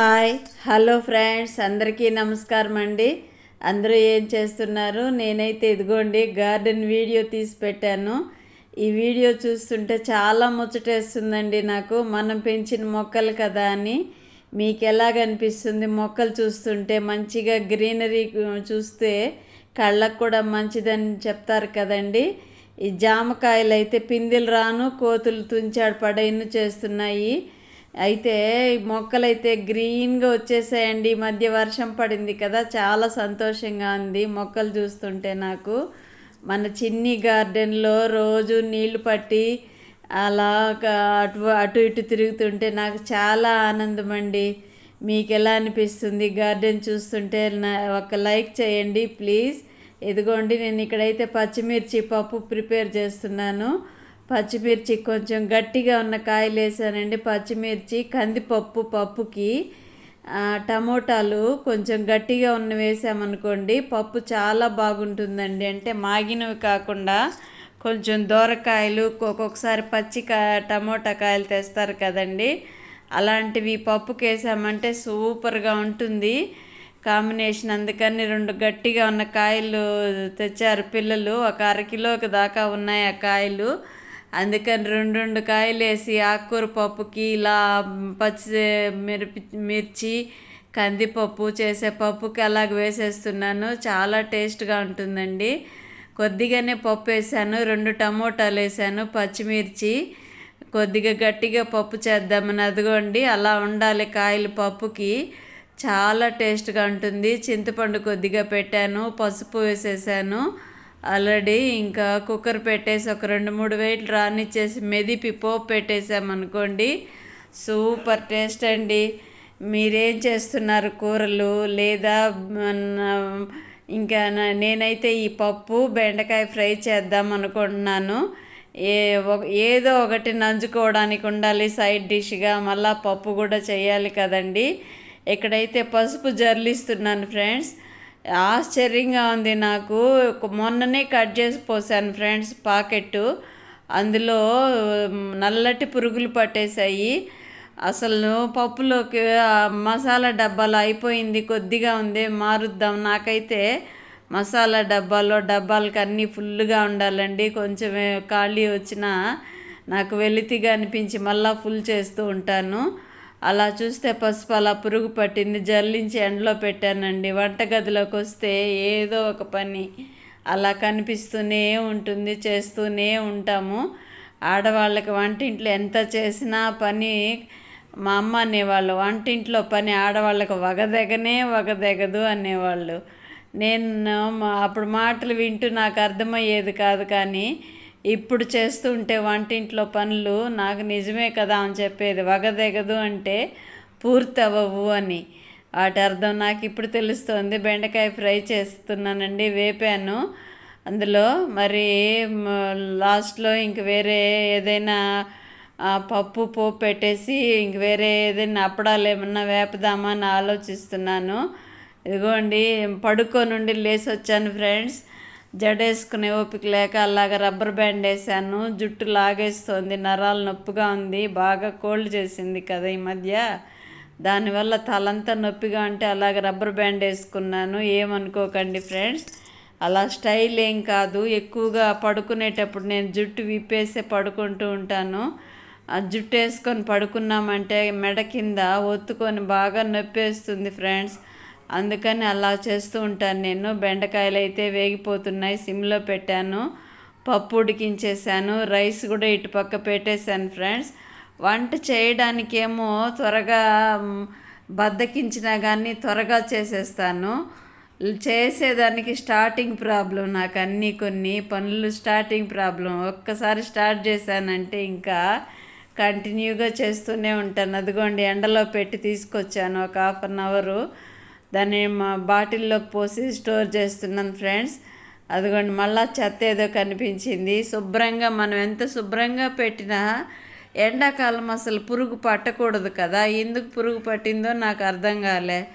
Hi. Hello friends అందరికీ నమస్కారం అండి. అందరూ ఏం చేస్తున్నారు? నేనైతే ఇదిగోండి గార్డెన్ వీడియో తీసి పెట్టాను. ఈ వీడియో చూస్తుంటే చాలా ముచ్చటేస్తుందండి నాకు. మనం పెంచిన మొక్కలు కదా అని. మీకు ఎలాగనిపిస్తుంది? మొక్కలు చూస్తుంటే మంచిగా గ్రీనరీ చూస్తే కళ్ళకు కూడా మంచిదని చెప్తారు కదండి. ఈ జామకాయలు అయితే పిందెలు రాను కోతులు తుంచాడు పడైను చేస్తున్నాయి. అయితే మొక్కలైతే గ్రీన్గా వచ్చేసాయండి. ఈ మధ్య వర్షం పడింది కదా చాలా సంతోషంగా ఉంది మొక్కలు చూస్తుంటే నాకు. మన చిన్ని గార్డెన్లో రోజు నీళ్ళు పట్టి అలా అటు అటు ఇటు తిరుగుతుంటే నాకు చాలా ఆనందం అండి మీకు ఎలా అనిపిస్తుంది? గార్డెన్ చూస్తుంటే నా ఒక లైక్ చేయండి ప్లీజ్. ఇదిగోండి నేను ఇక్కడైతే పచ్చిమిర్చి పప్పు ప్రిపేర్ చేస్తున్నాను. పచ్చిమిర్చి కొంచెం గట్టిగా ఉన్న కాయలు వేసానండి. పచ్చిమిర్చి కందిపప్పు పప్పుకి టమోటాలు కొంచెం గట్టిగా ఉన్న వేసామనుకోండి పప్పు చాలా బాగుంటుందండి. అంటే మాగినవి కాకుండా కొంచెం దూరకాయలు ఒక్కొక్కసారి పచ్చి టమోటా కాయలు తెస్తారు కదండి. అలాంటివి పప్పుకి వేసామంటే సూపర్గా ఉంటుంది. కాంబినేషన్ అందుకని రెండు గట్టిగా ఉన్న కాయలు తెచ్చారు పిల్లలు. ఒక అరకిలోకి దాకా ఉన్నాయి ఆ కాయలు. అందుకని రెండు రెండు కాయలు వేసి ఆకుకూర పప్పుకి ఇలా పచ్చి మిరపి మిర్చి కందిపప్పు చేసే పప్పుకి అలాగ వేసేస్తున్నాను. చాలా టేస్ట్గా ఉంటుందండి. కొద్దిగానే పప్పు వేసాను రెండు టమోటాలు వేసాను పచ్చిమిర్చి కొద్దిగా గట్టిగా పప్పు చేద్దామని అదిగోండి అలా ఉండాలి కాయలు పప్పుకి. చాలా టేస్ట్గా ఉంటుంది. చింతపండు కొద్దిగా పెట్టాను పసుపు వేసేసాను. ఆల్రెడీ ఇంకా కుక్కర్ పెట్టేసి ఒక రెండు మూడు వేలు రానిచ్చేసి మెదిపి పోపు పెట్టేసామనుకోండి. సూపర్ టేస్ట్ అండి. మీరేం చేస్తున్నారు కూరలు? లేదా ఇంకా నేనైతే ఈ పప్పు బెండకాయ ఫ్రై చేద్దాం అనుకుంటున్నాను ఏ ఏదో ఒకటి నంచుకోవడానికి ఉండాలి సైడ్ డిష్గా మళ్ళీ పప్పు కూడా చేయాలి కదండి. ఇక్కడైతే పసుపు జర్లిస్తున్నాను ఫ్రెండ్స్ ఆశ్చర్యంగా ఉంది నాకు. మొన్ననే కట్ చేసి పోసాను ఫ్రెండ్స్ పాకెట్టు అందులో నల్లటి పురుగులు పట్టేశాయి. అసలు పప్పులోకి మసాలా డబ్బాలో అయిపోయింది కొద్దిగా ఉంది మారుద్దాం. నాకైతే మసాలా డబ్బాలో డబ్బాలకి అన్నీ ఫుల్గా ఉండాలండి. కొంచెం ఖాళీ వచ్చినా నాకు వెలితిగా అనిపించి మళ్ళీ ఫుల్ చేస్తూ ఉంటాను. అలా చూస్తే పసుపు అలా పురుగు పట్టింది జల్లించి ఎండలో పెట్టానండి. వంటగదిలోకి వస్తే ఏదో ఒక పని అలా కనిపిస్తూనే ఉంటుంది చేస్తూనే ఉంటాము. ఆడవాళ్ళకి వంటింట్లో ఎంత చేసినా పని మా అమ్మ అనేవాళ్ళు వంటింట్లో పని ఆడవాళ్ళకి వగదెగనే వగదెగదు అనేవాళ్ళు. నేను అప్పుడు మాటలు వింటూ నాకు అర్థమయ్యేది కాదు కానీ ఇప్పుడు చేస్తుంటే వంటింట్లో పనులు నాకు నిజమే కదా అని చెప్పేది. వగదెగదు అంటే పూర్తి అవ్వవు అని. వాటి అర్థం నాకు ఇప్పుడు తెలుస్తుంది. బెండకాయ ఫ్రై చేస్తున్నానండి వేపాను. అందులో మరి లాస్ట్లో ఇంక వేరే ఏదైనా పప్పు పోపు పెట్టేసి ఇంక వేరే ఏదైనా అప్పడాలు ఏమన్నా వేపదామా అని ఆలోచిస్తున్నాను. ఇదిగోండి పడుకోనుండి లేచి వచ్చాను ఫ్రెండ్స్. జడేసుకునే ఓపిక లేక అలాగ రబ్బర్ బ్యాండ్ వేసాను జుట్టు లాగేస్తోంది నరాలు నొప్పిగా ఉంది బాగా కోల్డ్ చేసింది కదా ఈ మధ్య. దానివల్ల తలంతా నొప్పిగా ఉంటే అలాగ రబ్బర్ బ్యాండ్ వేసుకున్నాను. ఏమనుకోకండి ఫ్రెండ్స్ అలా స్టైల్ ఏం కాదు. ఎక్కువగా పడుకునేటప్పుడు నేను జుట్టు విప్పేసే పడుకుంటూ ఉంటాను. ఆ జుట్టు వేసుకొని పడుకున్నామంటే మెడ కింద ఒత్తుకొని బాగా నొప్పేస్తుంది ఫ్రెండ్స్. అందుకని అలా చేస్తూ ఉంటాను నేను. బెండకాయలు అయితే వేగిపోతున్నాయి సిమ్లో పెట్టాను పప్పు ఉడికించేసాను రైస్ కూడా ఇటుపక్క పెట్టేశాను ఫ్రెండ్స్. వంట చేయడానికేమో త్వరగా బద్దకించినా కానీ త్వరగా చేసేస్తాను. చేసేదానికి స్టార్టింగ్ ప్రాబ్లం నాకు అన్నీ కొన్ని పనులు స్టార్టింగ్ ప్రాబ్లం. ఒక్కసారి స్టార్ట్ చేశానంటే ఇంకా కంటిన్యూగా చేస్తూనే ఉంటాను. అదిగోండి ఎండలో పెట్టి తీసుకొచ్చాను ఒక హాఫ్ అన్ అవరు. దాన్ని మా బాటిల్లోకి పోసి స్టోర్ చేస్తున్నాను ఫ్రెండ్స్. అదిగోండి మళ్ళా చెత్త ఏదో కనిపించింది. శుభ్రంగా మనం ఎంత శుభ్రంగా పెట్టినా ఎండాకాలం అసలు పురుగు పట్టకూడదు కదా. ఎందుకు పురుగు పట్టిందో నాకు అర్థం కాలే.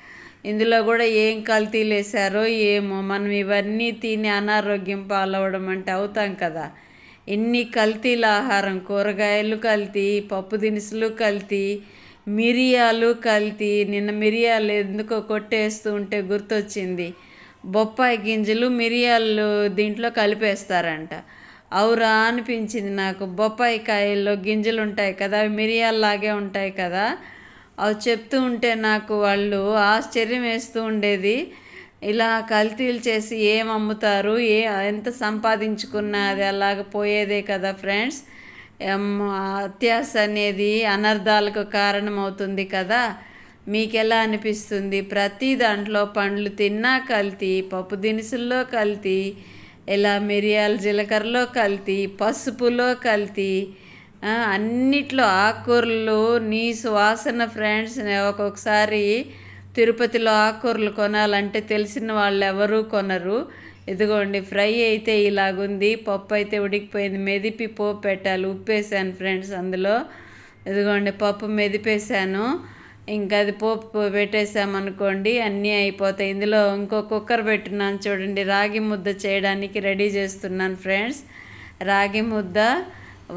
ఇందులో కూడా ఏం కల్తీలు ఏమో. మనం ఇవన్నీ తిని అనారోగ్యం పాలవడం అంటే అవుతాం కదా. ఎన్ని కల్తీల ఆహారం కూరగాయలు కల్తీ పప్పు దినుసులు కల్తీ మిరియాలు కల్తీ నిన్న మిరియాలు ఎందుకో కొట్టేస్తూ ఉంటే గుర్తొచ్చింది. బొప్పాయి గింజలు మిరియాలు దీంట్లో కలిపేస్తారంట. అవురా అనిపించింది నాకు. బొప్పాయి కాయల్లో గింజలు ఉంటాయి కదా అవి మిరియాల్లాగే ఉంటాయి కదా. అవి చెప్తూ ఉంటే నాకు వాళ్ళు ఆశ్చర్యం వేస్తూ ఉండేది. ఇలా కల్తీలు చేసి ఏం అమ్ముతారు ఏ ఎంత సంపాదించుకున్నా అది అలాగ పోయేదే కదా ఫ్రెండ్స్. అత్యాస అనేది అనర్థాలకు కారణమవుతుంది కదా. మీకు ఎలా అనిపిస్తుంది? ప్రతి దాంట్లో పండ్లు తిన్నా కల్తీ పప్పు దినుసుల్లో కల్తీ ఇలా మిరియాల జీలకర్రలో కల్తీ పసుపులో కల్తీ అన్నిట్లో ఆకుకూరలు నీ సువాసన ఫ్రెండ్స్ ఒక్కొక్కసారి తిరుపతిలో ఆకుకూరలు కొనాలంటే తెలిసిన వాళ్ళు ఎవరు కొనరు. ఇదిగోండి ఫ్రై అయితే ఇలాగుంది పప్పు అయితే ఉడికిపోయింది మెదిపి పోపు పెట్టాలి ఉప్పేసాను ఫ్రెండ్స్ అందులో. ఇదిగోండి పప్పు మెదిపేసాను ఇంకా అది పోపు పెట్టేసామనుకోండి అన్నీ అయిపోతాయి. ఇందులో ఇంకో కుక్కర్ పెట్టినాను చూడండి రాగి ముద్ద చేయడానికి రెడీ చేస్తున్నాను ఫ్రెండ్స్. రాగి ముద్ద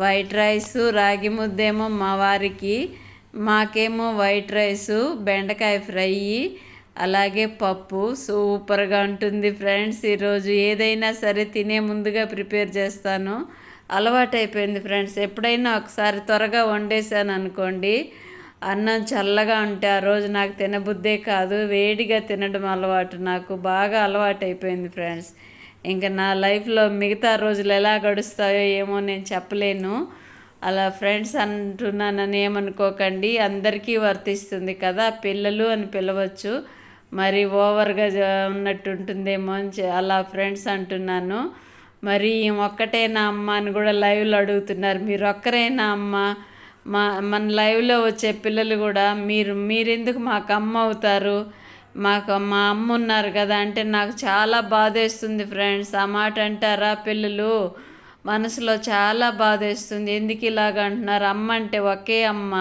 వైట్ రైస్ రాగి ముద్ద ఏమో మా వారికి మాకేమో వైట్ రైసు బెండకాయ ఫ్రై అలాగే పప్పు సూపర్గా ఉంటుంది ఫ్రెండ్స్. ఈరోజు ఏదైనా సరే తినే ముందుగా ప్రిపేర్ చేస్తాను. అలవాటైపోయింది ఫ్రెండ్స్. ఎప్పుడైనా ఒకసారి త్వరగా వండేసాను అనుకోండి. అన్నం చల్లగా ఉంటే ఆ రోజు నాకు తినబుద్దే కాదు. వేడిగా తినడం అలవాటు నాకు బాగా అలవాటు అయిపోయింది ఫ్రెండ్స్. ఇంకా నా లైఫ్లో మిగతా రోజులు ఎలా గడుస్తాయో ఏమో నేను చెప్పలేను. అలా ఫ్రెండ్స్ అంటున్నానని ఏమనుకోకండి. అందరికీ వర్తిస్తుంది కదా. పిల్లలు అని పిలవచ్చు. మరి ఓవర్గా ఉన్నట్టు ఉంటుందేమో అని అలా ఫ్రెండ్స్ అంటున్నాను. మరి ఒక్కటేనా అమ్మ అని కూడా లైవ్లో అడుగుతున్నారు. మీరు ఒక్కరేనా అమ్మ. మా మన లైవ్లో వచ్చే పిల్లలు కూడా మీరు మీరెందుకు మాకు అమ్మ అవుతారు? మాకు మా అమ్మ ఉన్నారు కదా అంటే నాకు చాలా బాధేస్తుంది ఫ్రెండ్స్. ఆ మాట అంటారా పిల్లలు? మనసులో చాలా బాధేస్తుంది. ఎందుకు ఇలాగ అంటున్నారు? అమ్మ అంటే ఒకే అమ్మ.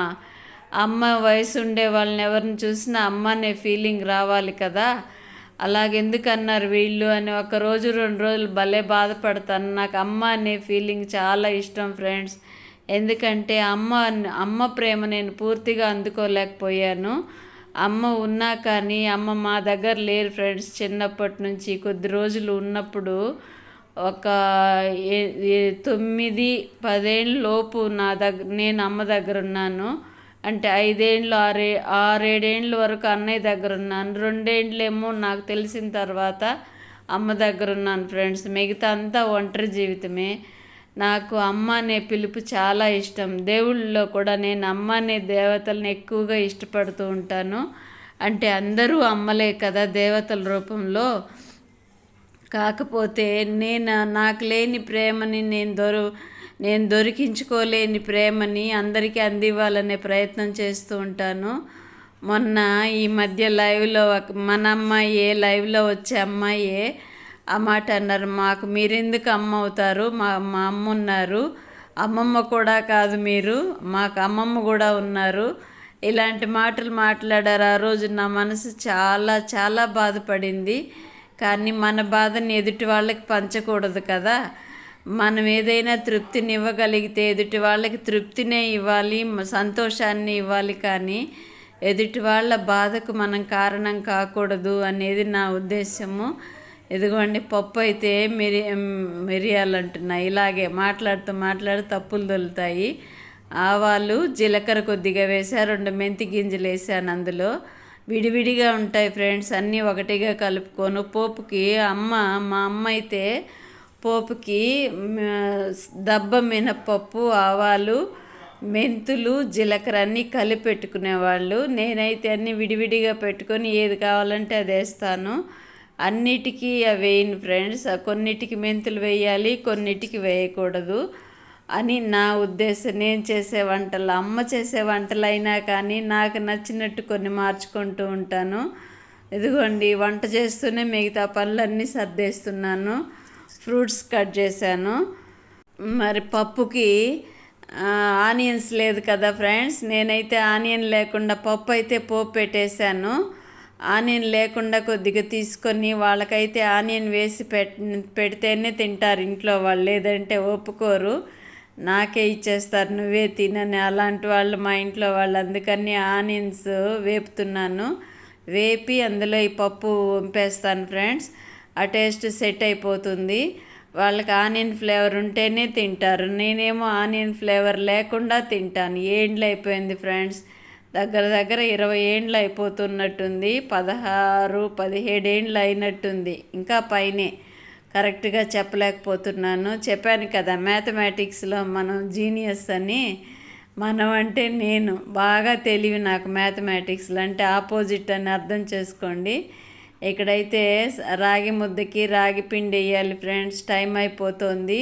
అమ్మ వయసు ఉండే వాళ్ళని ఎవరిని చూసినా అమ్మ అనే ఫీలింగ్ రావాలి కదా. అలాగెందుకన్నారు వీళ్ళు అని ఒక రోజు రెండు రోజులు భలే బాధపడతాను. నాకు అమ్మ అనే ఫీలింగ్ చాలా ఇష్టం ఫ్రెండ్స్ ఎందుకంటే అమ్మ అమ్మ ప్రేమ నేను పూర్తిగా అందుకోలేకపోయాను. అమ్మ ఉన్నా కానీ అమ్మ మా దగ్గర లేరు ఫ్రెండ్స్ చిన్నప్పటి నుంచి కొద్ది రోజులు ఉన్నప్పుడు ఒక తొమ్మిది పదేళ్ళ లోపు నా దగ్గర నేను అమ్మ దగ్గర ఉన్నాను. అంటే ఐదేండ్లు ఆరే ఆరేడేండ్ల వరకు అన్నయ్య దగ్గర ఉన్నాను రెండేండ్లేమో నాకు తెలిసిన తర్వాత అమ్మ దగ్గర ఉన్నాను ఫ్రెండ్స్. మిగతా అంతా ఒంటరి జీవితమే. నాకు అమ్మ అనే పిలుపు చాలా ఇష్టం. దేవుళ్ళలో కూడా నేను అమ్మ అనే దేవతలను ఎక్కువగా ఇష్టపడుతూ ఉంటాను. అంటే అందరూ అమ్మలే కదా దేవతల రూపంలో. కాకపోతే నేను నాకు లేని ప్రేమని నేను దొరు నేను దొరికించుకోలేని ప్రేమని అందరికీ అందివ్వాలనే ప్రయత్నం చేస్తూ ఉంటాను. మొన్న ఈ మధ్య లైవ్లో మన అమ్మాయి లైవ్లో వచ్చే అమ్మాయే ఆ మాట అన్నారు. మాకు మీరెందుకు అమ్మ అవుతారు? మా మా అమ్మ ఉన్నారు. అమ్మమ్మ కూడా కాదు మీరు. మాకు అమ్మమ్మ కూడా ఉన్నారు. ఇలాంటి మాటలు మాట్లాడారు. ఆ రోజు నా మనసు చాలా చాలా బాధపడింది. కానీ మన బాధని ఎదుటి వాళ్ళకి పంచకూడదు కదా. మనం ఏదైనా తృప్తిని ఇవ్వగలిగితే ఎదుటి వాళ్ళకి తృప్తినే ఇవ్వాలి సంతోషాన్ని ఇవ్వాలి కానీ ఎదుటి వాళ్ళ బాధకు మనం కారణం కాకూడదు అనేది నా ఉద్దేశము. ఇదిగోండి పప్పు అయితే మిరి మిరియాలు అంటున్నాయి ఇలాగే మాట్లాడుతూ మాట్లాడు తప్పులు దొలుతాయి ఆవాలు జీలకర్ర కొద్దిగా వేసా రెండు మెంతి గింజలు వేసాను అందులో. విడివిడిగా ఉంటాయి ఫ్రెండ్స్ అన్నీ ఒకటిగా కలుపుకొని పోపుకి అమ్మ మా అమ్మ అయితే పోపుకి దబ్బ మినపప్పు ఆవాలు మెంతులు జీలకర్ర అన్నీ కలిపి పెట్టుకునేవాళ్ళు. నేనైతే అన్నీ విడివిడిగా పెట్టుకొని ఏది కావాలంటే అది వేస్తాను. అన్నిటికీ అవి వేయను ఫ్రెండ్స్. కొన్నిటికి మెంతులు వేయాలి కొన్నిటికి వేయకూడదు అని నా ఉద్దేశం. నేను చేసే వంటలు అమ్మ చేసే వంటలైనా కానీ నాకు నచ్చినట్టు కొన్ని మార్చుకుంటూ ఉంటాను. ఇదిగోండి వంట చేస్తూనే మిగతా పనులన్నీ సర్దేస్తున్నాను. ఫ్రూట్స్ కట్ చేశాను. మరి పప్పుకి ఆనియన్స్ లేదు కదా ఫ్రెండ్స్. నేనైతే ఆనియన్ లేకుండా పప్పు అయితే పోపు పెట్టేశాను. ఆనియన్ లేకుండా కొద్దిగా తీసుకొని వాళ్ళకైతే ఆనియన్ వేసి పెట్ పెడితేనే తింటారు ఇంట్లో వాళ్ళు. లేదంటే ఒప్పుకోరు. నాకే ఇచ్చేస్తారు. నువ్వే తినని అలాంటి వాళ్ళు మా ఇంట్లో వాళ్ళు. అందుకని ఆనియన్స్ వేపుతున్నాను. వేపి అందులో ఈ పప్పు వంపేస్తాను ఫ్రెండ్స్. ఆ టేస్ట్ సెట్ అయిపోతుంది. వాళ్ళకి ఆనియన్ ఫ్లేవర్ ఉంటేనే తింటారు. నేనేమో ఆనియన్ ఫ్లేవర్ లేకుండా తింటాను. ఏండ్లు అయిపోయింది ఫ్రెండ్స్. దగ్గర దగ్గర ఇరవై ఏండ్లు అయిపోతున్నట్టుంది. పదహారు పదిహేడు ఏండ్లు అయినట్టుంది. ఇంకా పైనే. కరెక్ట్గా చెప్పలేకపోతున్నాను. చెప్పాను కదా మ్యాథమెటిక్స్లో మనం జీనియస్ అని. మనం అంటే నేను. బాగా తెలివి నాకు మ్యాథమెటిక్స్లో. అంటే ఆపోజిట్ అని అర్థం చేసుకోండి. ఇక్కడైతే రాగి ముద్దకి రాగి పిండి వేయాలి ఫ్రెండ్స్ టైం అయిపోతుంది.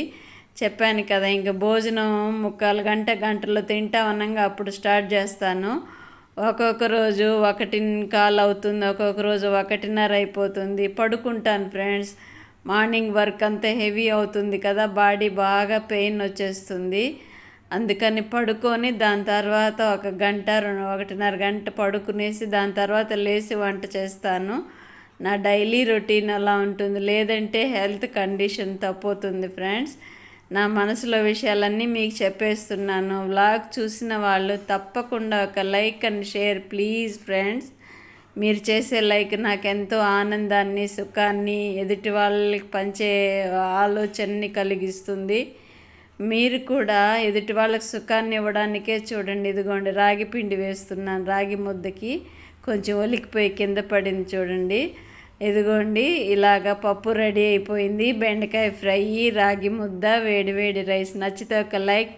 చెప్పాను కదా ఇంక భోజనం ముక్కాలు గంట గంటలో తింటా ఉన్నాగా అప్పుడు స్టార్ట్ చేస్తాను. ఒక్కొక్క రోజు ఒకటి కాల్ అవుతుంది ఒక్కొక్క రోజు ఒకటిన్నర అయిపోతుంది. పడుకుంటాను ఫ్రెండ్స్. మార్నింగ్ వర్క్ అంతా హెవీ అవుతుంది కదా బాడీ బాగా పెయిన్ వచ్చేస్తుంది. అందుకని పడుకొని దాని తర్వాత ఒక గంట రెండు ఒకటిన్నర గంట పడుకునేసి దాని తర్వాత లేచి వంట చేస్తాను. నా డైలీ రొటీన్ అలా ఉంటుంది. లేదంటే హెల్త్ కండిషన్ తప్పుతుంది ఫ్రెండ్స్. నా మనసులో విషయాలన్నీ మీకు చెప్పేస్తున్నాను. వ్లాగ్ చూసిన వాళ్ళు తప్పకుండా ఒక like and share please friends. మీరు చేసే లైక్ నాకు ఎంతో ఆనందాన్ని సుఖాన్ని ఎదుటి వాళ్ళకి పంచే ఆలోచనని కలిగిస్తుంది. మీరు కూడా ఎదుటి వాళ్ళకి సుఖాన్ని ఇవ్వడానికే చూడండి. ఇదిగోండి రాగి పిండి వేస్తున్నాను రాగి ముద్దకి. కొంచెం ఒలికిపోయి కింద పడింది చూడండి. ఇదిగోండి ఇలాగ పప్పు రెడీ అయిపోయింది. బెండకాయ ఫ్రై రాగి ముద్ద వేడి వేడి రైస్. నచ్చితే ఒక లైక్